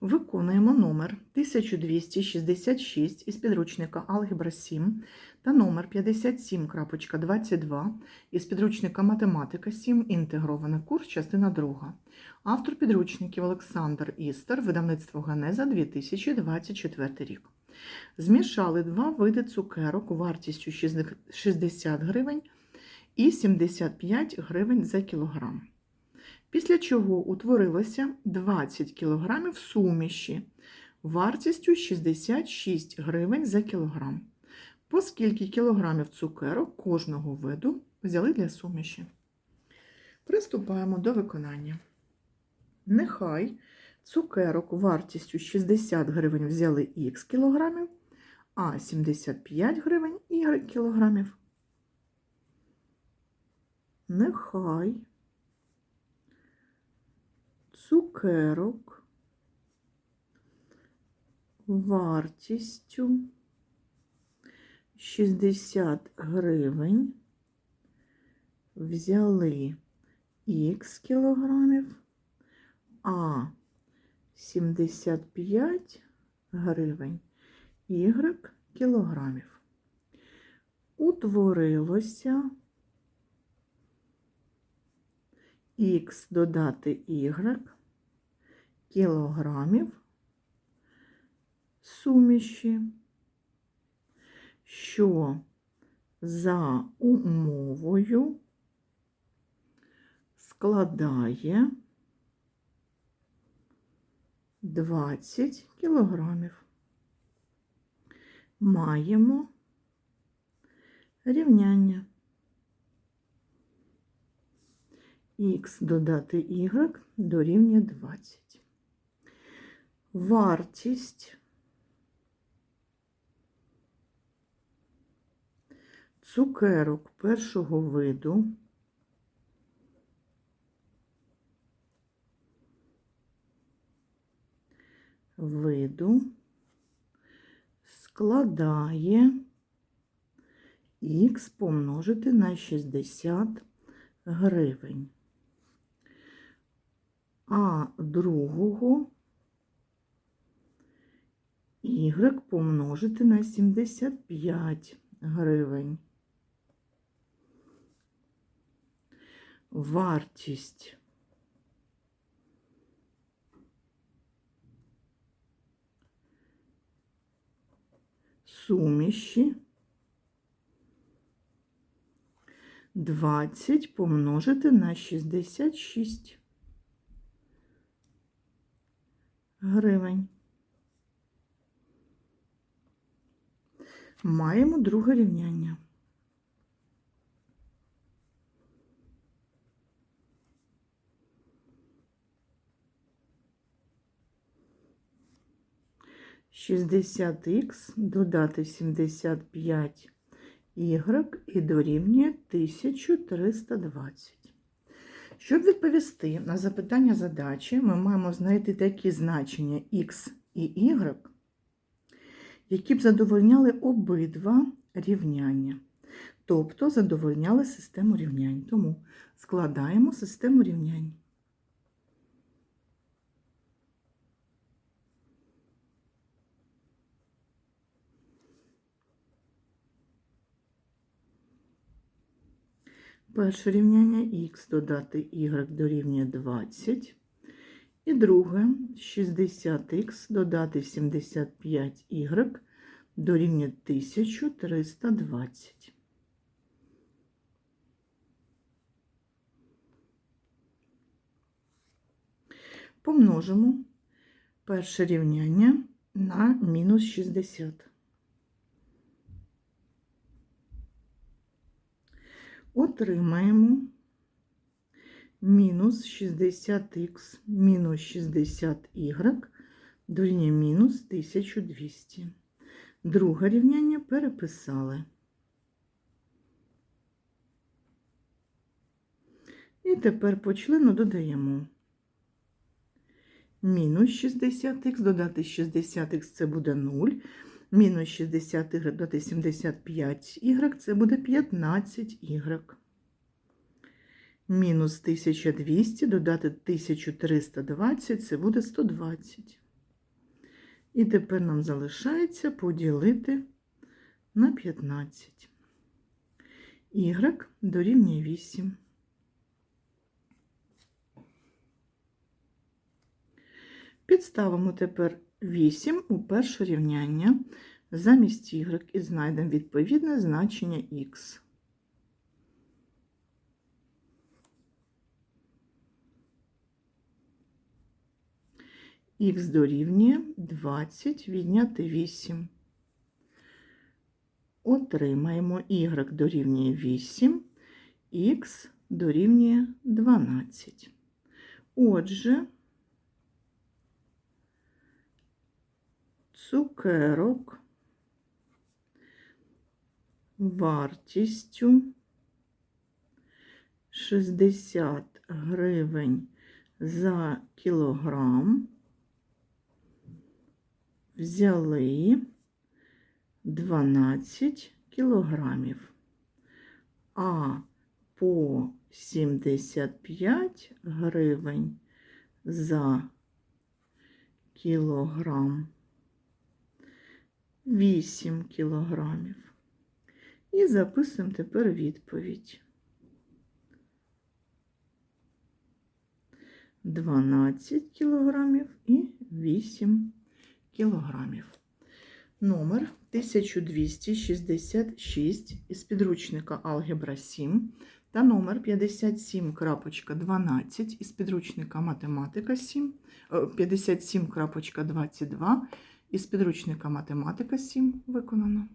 Виконуємо номер 1266 із підручника Алгебра 7 та номер 57.22 із підручника Математика 7. Інтегрований курс, частина 2. Автор підручників Олександр Істер, видавництво Генеза 2024 рік. Змішали два види цукерок вартістю 60 гривень і 75 гривень за кілограм. Після чого утворилося 20 кг суміші вартістю 66 гривень за кілограм. По кілограмів цукерок кожного виду взяли для суміші. Приступаємо до виконання. Нехай цукерок вартістю 60 гривень взяли х кілограмів, а 75 гривень y кілограмів. Нехай цукерок вартістю 60 гривень взяли х кілограмів, а 75 гривень y кілограмів. Утворилося х додати y кілограмів суміші, що за умовою складає 20 кілограмів. Маємо рівняння. х додати y дорівнює 20. Вартість. Цукерок першого виду. Виду. Складає х помножити на 60 гривень. А другого y помножити на 75 гривень. Вартість суміші 20 помножити на 66 гривень. Маємо друге рівняння. Шістдесят х додати сімдесят п'ять y і дорівнює 1320. Щоб відповісти на запитання задачі, ми маємо знайти такі значення x і y, які б задовольняли обидва рівняння, тобто задовольняли систему рівнянь. Тому складаємо систему рівнянь. Перше рівняння х додати y дорівнює 20. І друге 60х додати 75y дорівнює 1320. Помножимо перше рівняння на мінус 60. Отримаємо мінус 60х мінус 60y дорівнює мінус 1200. Друге рівняння переписали. І тепер по члену додаємо мінус 60х, додати 60х це буде 0. Мінус 60 y додати 75 y це буде 15 y. Мінус 1200 додати 1320 це буде 120. І тепер нам залишається поділити на 15. Y дорівнює 8. Підставимо тепер 8 у перше рівняння замість y і знайдемо відповідне значення х. Х дорівнює 20 відняти 8. Отримаємо y дорівнює 8, х дорівнює 12. Отже, цукерок вартістю 60 гривень за кілограм взяли 12 кілограмів, а по 75 гривень за кілограм 8 кілограмів. І записуємо тепер відповідь. 12 кілограмів і 8 кілограмів. Номер 1266 із підручника Алгебра 7 та номер 57.12 із підручника Математика 7, е, 57.22 із підручника Математика 7 виконано.